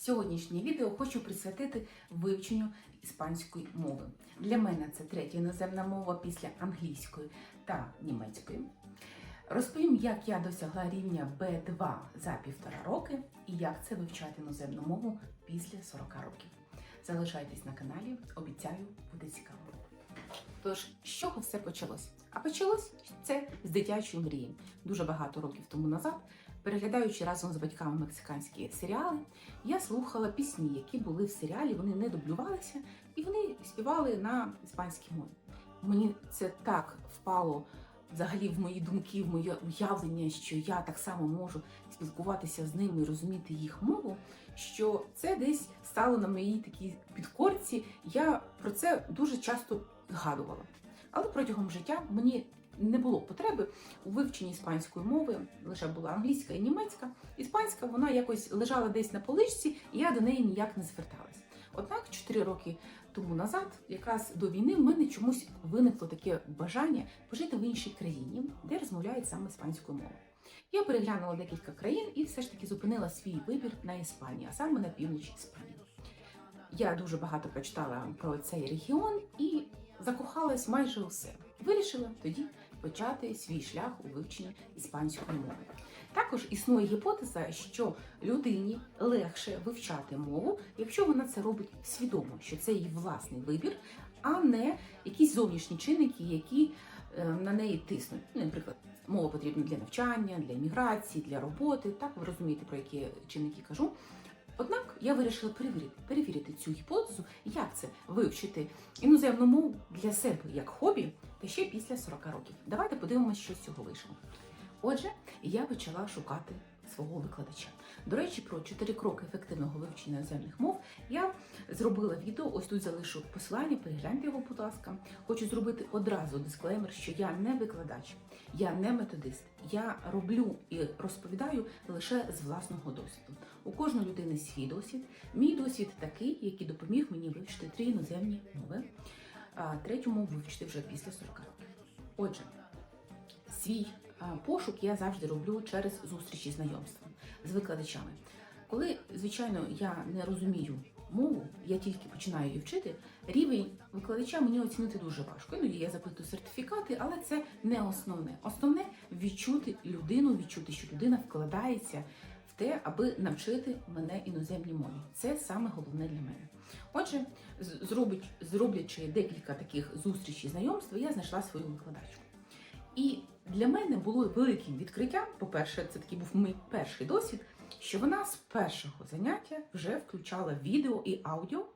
Сьогоднішнє відео хочу присвятити вивченню іспанської мови. Для мене це третя іноземна мова після англійської та німецької. Розповім, як я досягла рівня B2 за півтора роки і як це вивчати іноземну мову після 40 років. Залишайтесь на каналі, обіцяю, буде цікаво. Тож, з чого все почалось? А почалось це з дитячої мрії. Дуже багато років тому назад, переглядаючи разом з батьками мексиканські серіали, я слухала пісні, які були в серіалі, вони не дублювалися, і вони співали на іспанській мові. Мені це так впало взагалі в мої думки, в моє уявлення, що я так само можу спілкуватися з ними і розуміти їх мову, що це десь стало на моїй такій підкорці. Я про це дуже часто згадувала. Але протягом життя мені не було потреби у вивченні іспанської мови, лише була англійська і німецька. Іспанська вона якось лежала десь на поличці, і я до неї ніяк не зверталась. Однак 4 роки тому назад, якраз до війни, в мене чомусь виникло таке бажання пожити в іншій країні, де розмовляють саме іспанською мовою. Я переглянула декілька країн і все ж таки зупинила свій вибір на Іспанії, а саме на півночі Іспанії. Я дуже багато прочитала про цей регіон і закохалась майже у все. Вирішила тоді почати свій шлях у вивченні іспанської мови. Також існує гіпотеза, що людині легше вивчати мову, якщо вона це робить свідомо, що це її власний вибір, а не якісь зовнішні чинники, які е, на неї тиснуть. Ну, Наприклад, мова потрібна для навчання, для імміграції, для роботи. Так ви розумієте, про які чинники кажу. Однак я вирішила перевірити, перевірити цю гіпотезу, як це вивчити іноземну мову для себе як хобі, та ще після 40 років. Давайте подивимося, що з цього вийшло. Отже, я почала шукати свого викладача. До речі, про 4 кроки ефективного вивчення іноземних мов я зробила відео. Ось тут залишу посилання, перегляньте його, будь ласка. Хочу зробити одразу дисклеймер, що я не викладач, я не методист. Я роблю і розповідаю лише з власного досвіду. У кожної людини свій досвід. Мій досвід такий, який допоміг мені вивчити три іноземні мови, а третю мову вивчити вже після 40 років. Отже, свій пошук я завжди роблю через зустрічі знайомства з викладачами. Коли, звичайно, я не розумію мову, я тільки починаю її вчити, рівень викладача мені оцінити дуже важко. Іноді я запитую сертифікати, але це не основне. Основне відчути людину, відчути, що людина вкладається в те, аби навчити мене іноземній мові. Це саме головне для мене. Отже, зробить, зроблячи декілька таких зустрічей знайомства, я знайшла свою викладачку. І для мене було великим відкриттям. По-перше, це такий був мій перший досвід, що вона з першого заняття вже включала відео і аудіо,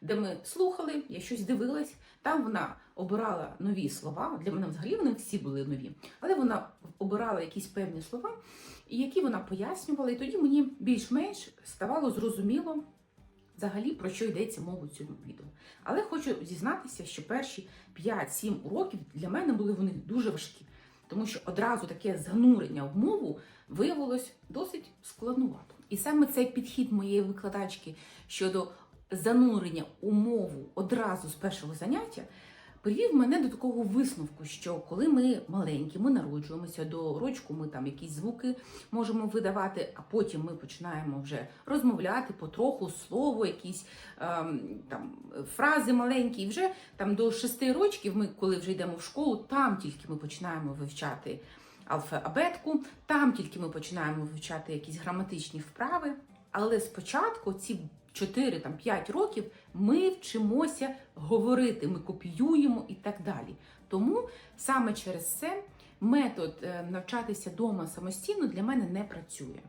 де ми слухали, я щось дивилась. Там вона обирала нові слова. Для мене взагалі вони всі були нові, але вона обирала якісь певні слова, які вона пояснювала, і тоді мені більш-менш ставало зрозуміло. Взагалі про що йдеться мова у цьому відео. Але хочу зізнатися, що перші 5-7 уроків для мене були вони дуже важкі, тому що одразу таке занурення в мову виявилось досить складнувато. І саме цей підхід моєї викладачки щодо занурення у мову одразу з першого заняття привів мене до такого висновку, що коли ми маленькі, ми народжуємося до рочку, ми там якісь звуки можемо видавати, а потім ми починаємо вже розмовляти потроху слово, якісь ем, там фрази маленькі. І вже там до шести рочків, ми коли вже йдемо в школу, там тільки ми починаємо вивчати алфа-абетку, там тільки ми починаємо вивчати якісь граматичні вправи. Але спочатку ці 4-5 років ми вчимося говорити, ми копіюємо і так далі. Тому саме через це метод е, навчатися вдома самостійно для мене не працює.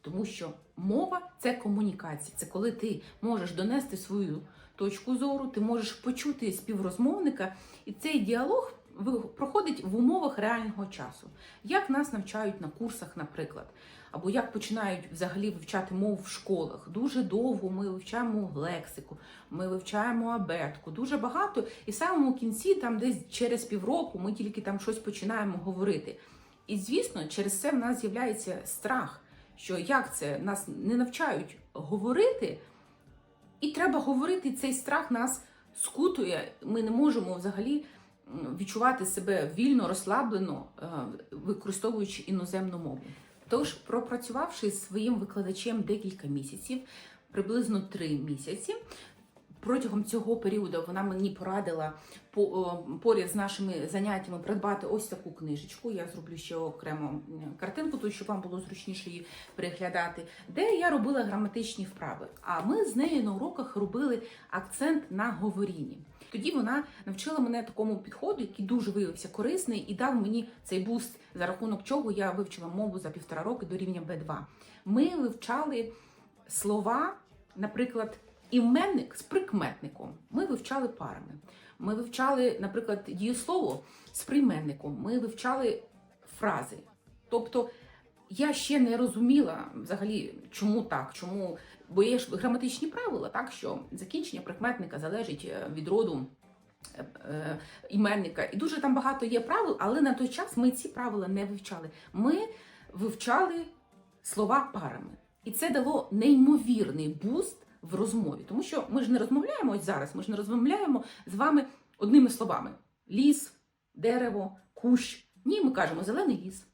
Тому що мова це комунікація, це коли ти можеш донести свою точку зору, ти можеш почути співрозмовника, і цей діалог проходить в умовах реального часу. Як нас навчають на курсах, наприклад, або як починають взагалі вивчати мову в школах. Дуже довго ми вивчаємо лексику, ми вивчаємо абетку, дуже багато, і в самому кінці, там десь через півроку, ми тільки там щось починаємо говорити. І звісно, через це в нас з'являється страх, що як це нас не навчають говорити, і треба говорити, цей страх нас скутує. Ми не можемо взагалі відчувати себе вільно, розслаблено, е, використовуючи іноземну мову. Тож, пропрацювавши з своїм викладачем декілька місяців, приблизно три місяці. Протягом цього періоду вона мені порадила поряд з нашими заняттями придбати ось таку книжечку. Я зроблю ще окремо картинку, тут щоб вам було зручніше її переглядати, де я робила граматичні вправи. А ми з нею на уроках робили акцент на говорінні. Тоді вона навчила мене такому підходу, який дуже виявився корисний, і дав мені цей буст, за рахунок чого я вивчила мову за півтора роки до рівня Б2. Ми вивчали слова, наприклад, іменник з прикметником. Ми вивчали парами. Ми вивчали, наприклад, дієслово з прийменником. Ми вивчали фрази. Тобто я ще не розуміла взагалі, чому так, чому. Бо є ж граматичні правила, так що закінчення прикметника залежить е, від роду е, е, іменника. І дуже там багато є правил, але на той час ми ці правила не вивчали. Ми вивчали слова парами. І це дало неймовірний буст в розмові. Тому що ми ж не розмовляємо ось зараз, ми ж не розмовляємо з вами одними словами: ліс, дерево, кущ. Ні, ми кажемо зелений ліс,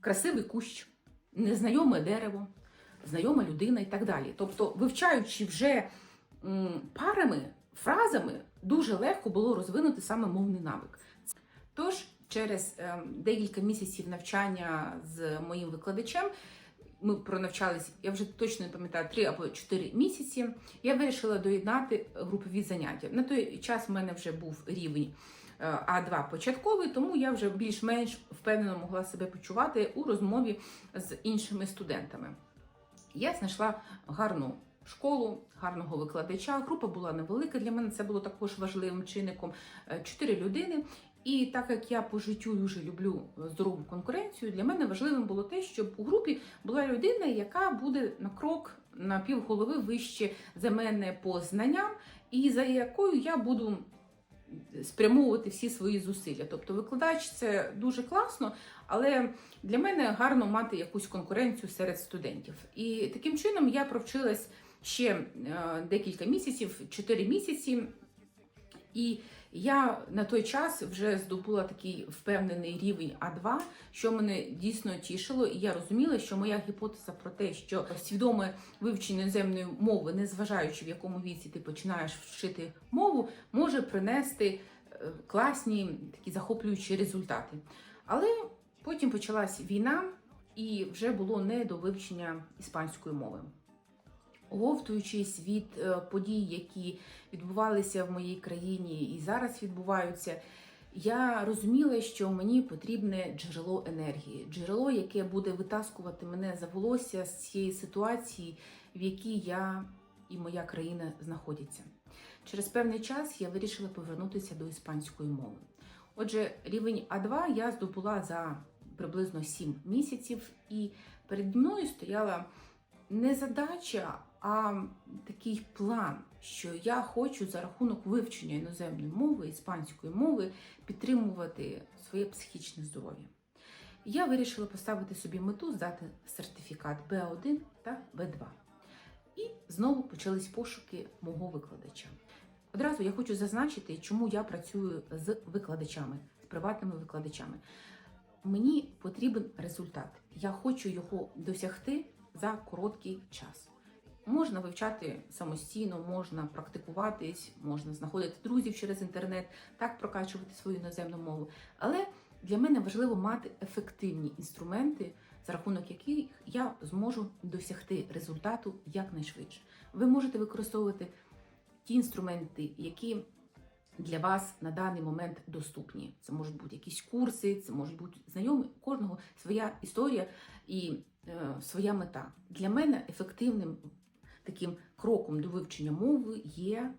красивий кущ, незнайоме дерево, знайома людина і так далі. Тобто, вивчаючи вже парами, фразами, дуже легко було розвинути саме мовний навик. Тож, через е, декілька місяців навчання з моїм викладачем, ми пронавчались, я вже точно не пам'ятаю, три або чотири місяці. Я вирішила доєднати групові заняття. На той час в мене вже був рівень е, А2 початковий, тому я вже більш-менш впевнено могла себе почувати у розмові з іншими студентами. Я знайшла гарну школу, гарного викладача. Група була невелика. Для мене це було також важливим чинником. Е, Чотири людини. І так як я по життю дуже люблю здорову конкуренцію, для мене важливим було те, щоб у групі була людина, яка буде на крок на півголови вище за мене по знанням, і за якою я буду спрямовувати всі свої зусилля. Тобто викладач це дуже класно, але для мене гарно мати якусь конкуренцію серед студентів. І таким чином я провчилась ще е, декілька місяців, 4 місяці. І я на той час вже здобула такий впевнений рівень А2, що мене дійсно тішило, і я розуміла, що моя гіпотеза про те, що свідоме вивчення іноземної мови, незважаючи в якому віці ти починаєш вчити мову, може принести е, класні такі захоплюючі результати. Але потім почалась війна, і вже було не до вивчення іспанської мови. Оговтуючись від е, подій, які відбувалися в моїй країні і зараз відбуваються, я розуміла, що мені потрібне джерело енергії, джерело, яке буде витаскувати мене за волосся з цієї ситуації, в якій я і моя країна знаходяться. Через певний час я вирішила повернутися до іспанської мови. Отже, рівень А2 я здобула за приблизно 7 місяців, і переді мною стояла не задача, а такий план, що я хочу за рахунок вивчення іноземної мови, іспанської мови підтримувати своє психічне здоров'я. Я вирішила поставити собі мету здати сертифікат Б1 та Б2. І знову почались пошуки мого викладача. Одразу я хочу зазначити, чому я працюю з викладачами, з приватними викладачами. Мені потрібен результат. Я хочу його досягти за короткий час. Можна вивчати самостійно, можна практикуватись, можна знаходити друзів через інтернет, так прокачувати свою іноземну мову. Але для мене важливо мати ефективні інструменти, за рахунок яких я зможу досягти результату якнайшвидше. Ви можете використовувати ті інструменти, які для вас на даний момент доступні. Це можуть бути якісь курси, це можуть бути знайомі. У кожного своя історія і е, своя мета. Для мене ефективним таким кроком до вивчення мови є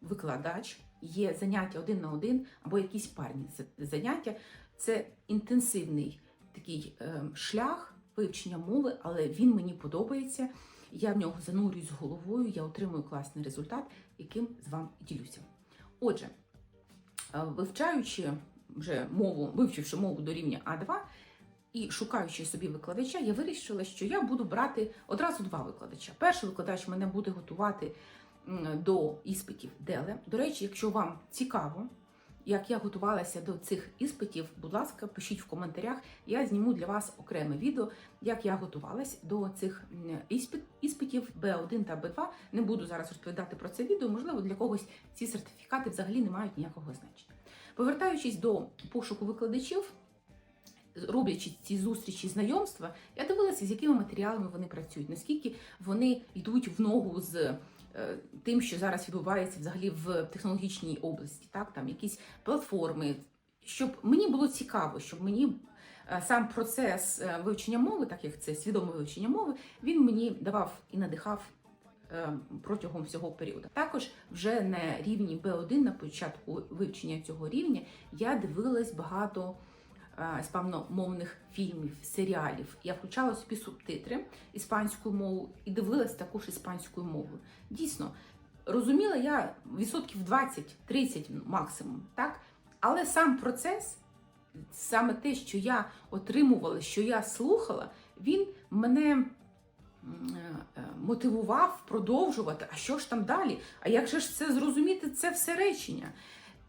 викладач, є заняття один на один або якісь парні заняття. Це інтенсивний такий е, шлях вивчення мови, але він мені подобається. Я в нього занурююсь головою, я отримую класний результат, яким з вами ділюся. Отже, е, вивчаючи вже мову, вивчивши мову до рівня А2 і шукаючи собі викладача, я вирішила, що я буду брати одразу два викладача. Перший викладач мене буде готувати до іспитів ДЕЛЕ. До речі, якщо вам цікаво як я готувалася до цих іспитів, будь ласка, пишіть в коментарях. Я зніму для вас окреме відео, як я готувалась до цих іспитів B1 та B2. Не буду зараз розповідати про це відео. Можливо, для когось ці сертифікати взагалі не мають ніякого значення. Повертаючись до пошуку викладачів, роблячи ці зустрічі, знайомства, я дивилася, з якими матеріалами вони працюють, наскільки вони йдуть в ногу з е, тим, що зараз відбувається взагалі в технологічній області, так там якісь платформи, щоб мені було цікаво, щоб мені е, сам процес е, вивчення мови, так як це свідоме вивчення мови, він мені давав і надихав протягом всього періоду. Також вже на рівні B1, на початку вивчення цього рівня, я дивилась багато іспаномовних фільмів, серіалів. Я включала собі субтитри іспанською мовою і дивилась також іспанською мовою. Дійсно, розуміла я відсотків 20-30 максимум, так? Але сам процес, саме те, що я отримувала, що я слухала, він мене е, е, мотивував продовжувати. А що ж там далі? А як же ж це зрозуміти? Це все речення.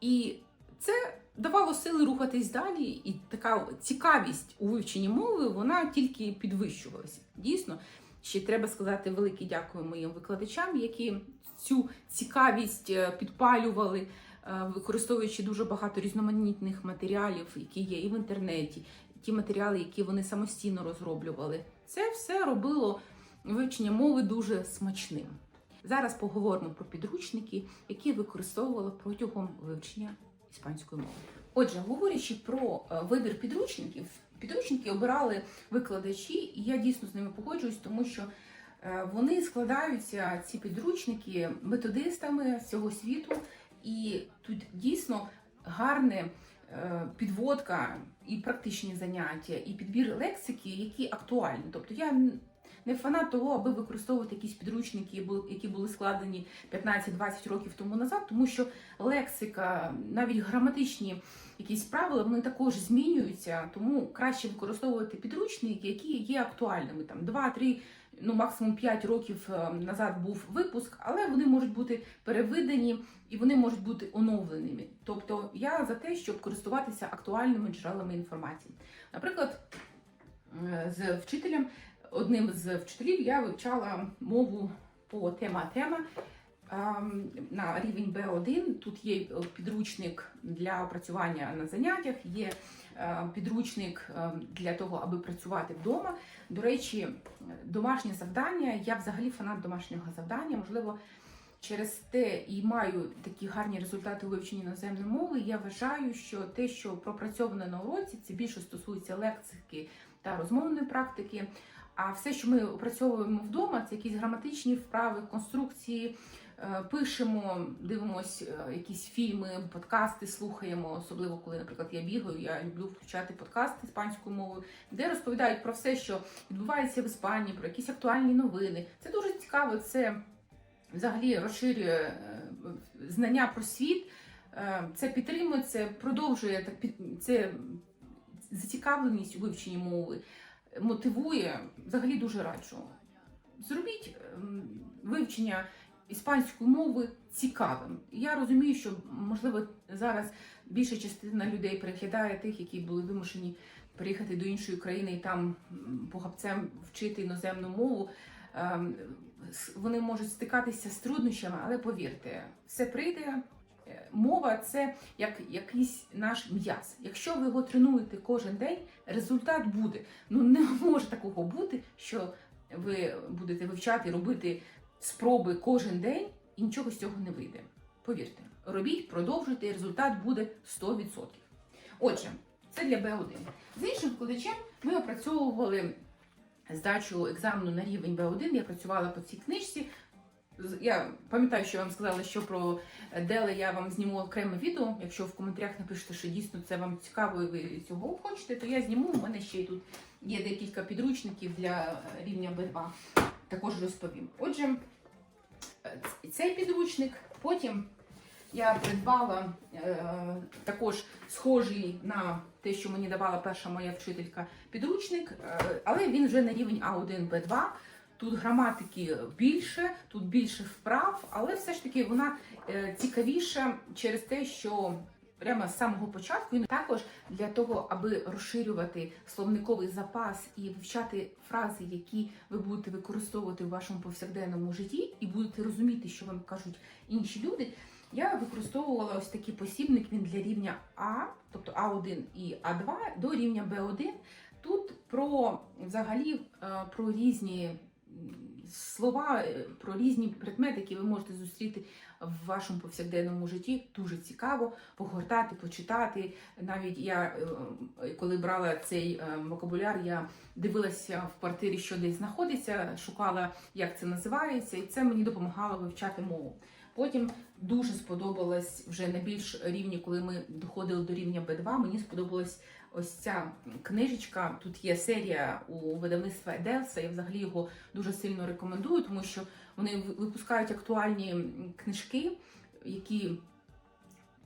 І це давало сили рухатись далі, і така цікавість у вивченні мови вона тільки підвищувалася. Дійсно, ще треба сказати велике дякую моїм викладачам, які цю цікавість е, підпалювали, е, використовуючи дуже багато різноманітних матеріалів, які є і в інтернеті, ті матеріали, які вони самостійно розроблювали. Це все робило вивчення мови дуже смачним. Зараз поговоримо про підручники, які я використовувала протягом вивчення іспанської мови. Отже, говорячи про е, вибір підручників, підручники обирали викладачі, і я дійсно з ними погоджуюсь, тому що е, вони складаються ці підручники методистами з цього світу, і тут дійсно гарне е, підводка і практичні заняття, і підбір лексики, які актуальні. Тобто я не фанат того, аби використовувати якісь підручники, які були складені 15-20 років тому назад, тому що лексика, навіть граматичні якісь правила, вони також змінюються, тому краще використовувати підручники, які є актуальними. Там 2-3, ну максимум 5 років е, назад був випуск, але вони можуть бути перевидані і вони можуть бути оновленими. Тобто я за те, щоб користуватися актуальними джерелами інформації. Наприклад, е, з вчителем, одним з вчителів я вивчала мову по тема тема. Ем, На рівень B1 тут є е, підручник для опрацювання на заняттях, є е, підручник е, для того, аби працювати вдома. До речі, домашнє завдання. Я взагалі фанат домашнього завдання. Можливо, через те і маю такі гарні результати у вивченні іноземної мови. Я вважаю, що те, що пропрацьовано на уроці, це більше стосується лексики та розмовної практики. А все, що ми опрацьовуємо вдома, це якісь граматичні вправи, конструкції. Е, Пишемо, дивимось е, якісь фільми, подкасти слухаємо, особливо коли, наприклад, я бігаю. Я люблю включати подкаст іспанською мовою, де розповідають про все, що відбувається в Іспанії, про якісь актуальні новини. Це дуже цікаво. Це взагалі розширює е, знання про світ. Це підтримує, це продовжує це зацікавленість у вивченні мови, мотивує. Взагалі дуже раджу. Зробіть ем, вивчення іспанської мови цікавим. Я розумію, що можливо зараз більша частина людей переглядає тих, які були вимушені приїхати до іншої країни і там м, похапцем вчити іноземну мову. Ем, Вони можуть стикатися з труднощами, але повірте, все прийде. Е, Мова це як якийсь наш м'яз. Якщо ви його тренуєте кожен день, результат буде. Ну не може такого бути, що ви будете вивчати, робити спроби кожен день і нічого з цього не вийде. Повірте, робіть, продовжуйте, і результат буде 100%. Отже, це для Б1. З іншим викладачем ми опрацьовували здачу екзамену на рівень Б1. Я працювала по цій книжці. Я пам'ятаю, що я вам сказала, що про Деле я вам зніму окреме відео. Якщо в коментарях напишете, що дійсно це вам цікаво і ви цього хочете, то я зніму. У мене ще й тут є декілька підручників для е, рівня Б2. Також розповім. Отже, е, цей підручник. Потім я придбала е, також схожий на те, що мені давала перша моя вчителька підручник, е, але він вже на рівень А1, Б2. Тут граматики більше, тут більше вправ, але все ж таки вона е, цікавіша через те, що прямо з самого початку. І також для того, аби розширювати словниковий запас і вивчати фрази, які ви будете використовувати в вашому повсякденному житті, і будете розуміти, що вам кажуть інші люди. Я використовувала ось такий посібник. Він для рівня А, тобто А1 і А2 до рівня Б1. Тут про взагалі е, про різні слова, е, про різні предмети, які ви можете зустріти в вашому повсякденному житті. Дуже цікаво погортати, почитати. Навіть я е, коли брала цей е, вокабуляр, я дивилася в квартирі, що десь знаходиться, шукала, як це називається, і це мені допомагало вивчати мову. Потім дуже сподобалось вже на більш рівні, коли ми доходили до рівня Б2, мені сподобалась ось ця книжечка. Тут є серія у видавництва Еделса. Я взагалі його дуже сильно рекомендую, тому що вони випускають актуальні книжки, які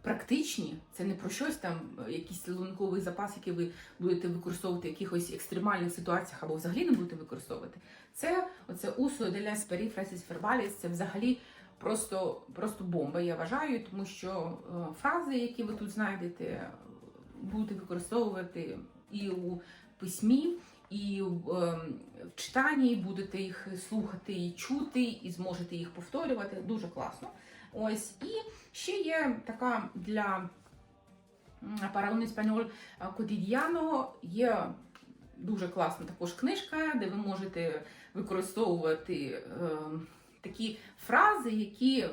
практичні. Це не про щось там, е, якийсь словниковий запас, який ви будете використовувати в якихось екстремальних ситуаціях або взагалі не будете використовувати. Це оце усо де ляс періфрасіс фербаліс, це взагалі просто, просто бомба, я вважаю, тому що е, фрази, які ви тут знайдете, е, будете використовувати і у письмі, і в, е, читанні, будете їх слухати і чути, і зможете їх повторювати. Дуже класно. Ось і ще є така для Параон Еспаньоль Котідіано є дуже класна також книжка, де ви можете використовувати такі фрази, які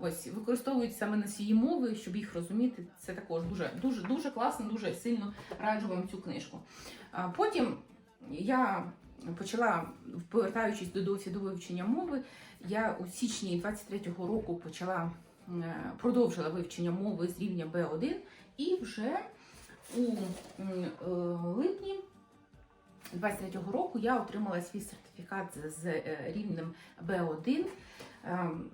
ось використовують саме на свої мови, щоб їх розуміти. Це також дуже дуже дуже класно, дуже сильно раджу вам цю книжку. Потім я почала, повертаючись до досвіду вивчення мови, я у січні 23-го року почала продовжила вивчення мови з рівня B1 і вже у е, липні 23-го року я отримала свій сертифікат з- е, рівнем B1. Ем,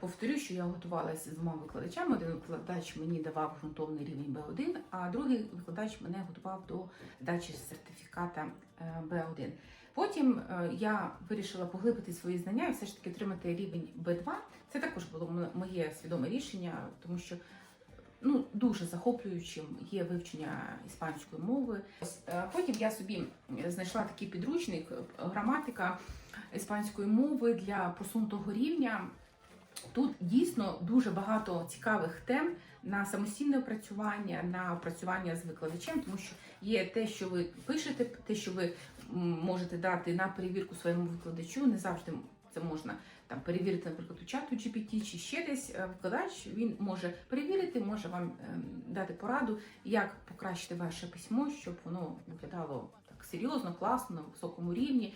Повторю, що я готувалася з двома викладачами. Один викладач мені давав ґрунтовний рівень B1, а другий викладач мене готував до здачі сертифіката е, B1. Потім е, я вирішила поглибити свої знання і все ж таки отримати рівень B2. Це також було моє свідоме рішення, тому що ну, дуже захоплюючим є вивчення іспанської мови. Е, Потім я собі знайшла такий підручник е, граматика іспанської мови для просунутого рівня. Тут дійсно дуже багато цікавих тем на самостійне опрацювання, на опрацювання з викладачем, тому що є те, що ви пишете, те, що ви можете дати на перевірку своєму викладачу. Не завжди це можна там перевірити, наприклад, у чату GPT чи ще десь. Е, Викладач він може перевірити, може вам ем, дати пораду, як покращити ваше письмо, щоб воно виглядало так серйозно, класно, на високому рівні,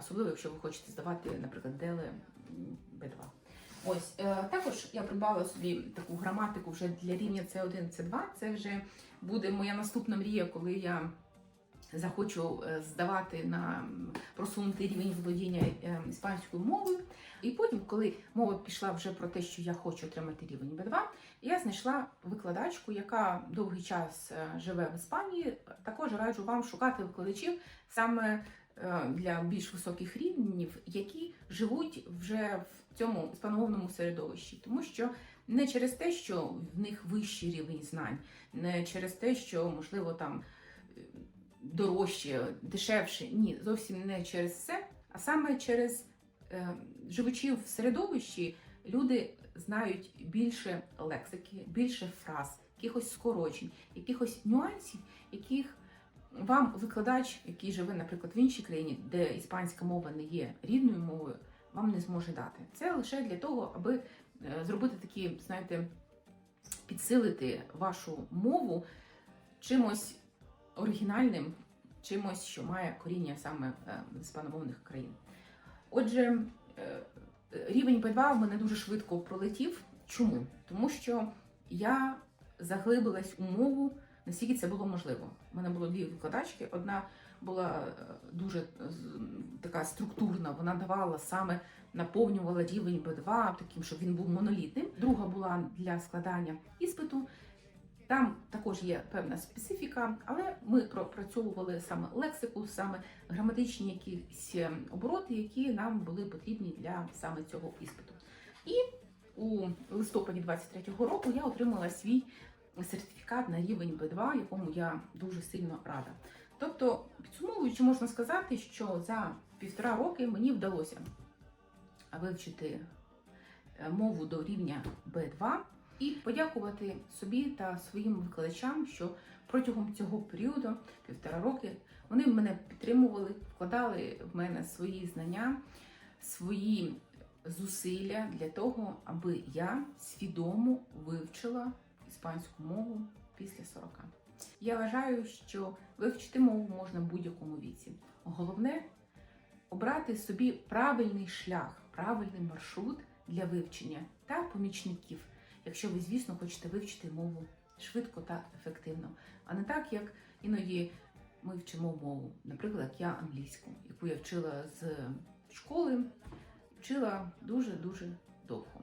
особливо якщо ви хочете здавати, наприклад, дели Б2. Ось е, також я придбала собі таку граматику вже для рівня С1, С2. Це вже буде моя наступна мрія, коли я захочу е, здавати на просунутий рівень володіння е, іспанською мовою. І потім, коли мова пішла вже про те, що я хочу отримати рівень Б2, я знайшла викладачку, яка довгий час е, живе в Іспанії. Також раджу вам шукати викладачів саме для більш високих рівнів, які живуть вже в цьому іспаномовному середовищі, тому що не через те, що в них вищий рівень знань, не через те, що можливо там дорожче, дешевше. Ні, зовсім не через це, а саме через е, живучи в середовищі, люди знають більше лексики, більше фраз, якихось скорочень, якихось нюансів, яких вам викладач, який живе, наприклад, в іншій країні, де іспанська мова не є рідною мовою, вам не зможе дати. Це лише для того, аби е, зробити такі, знаєте, підсилити вашу мову чимось оригінальним, чимось, що має коріння саме е, з іспаномовних країн. Отже, е, рівень B2 в мене дуже швидко пролетів. Чому? Тому що я заглибилась у мову, наскільки це було можливо. У мене було дві викладачки. Одна була е, дуже така структурна, вона давала саме наповнювала рівень B2, таким, щоб він був монолітним. Друга була для складання іспиту. Там також є певна специфіка, але ми пропрацьовували саме лексику, саме граматичні якісь е, обороти, які нам були потрібні для саме цього іспиту. І у листопаді 23-го року я отримала свій сертифікат на рівень B2, якому я дуже сильно рада. Тобто, підсумовуючи, можна сказати, що за півтора роки мені вдалося вивчити е, мову до рівня B2 і подякувати собі та своїм викладачам, що протягом цього періоду, півтора роки, вони мене підтримували, вкладали в мене свої знання, свої зусилля для того, аби я свідомо вивчила іспанську мову після 40. Я вважаю, що вивчити мову можна в будь-якому віці. Головне обрати собі правильний шлях, правильний маршрут для вивчення та помічників, якщо ви, звісно, хочете вивчити мову швидко та ефективно, а не так, як іноді ми вчимо мову, наприклад, як я англійську, яку я вчила з школи, вчила дуже дуже довго.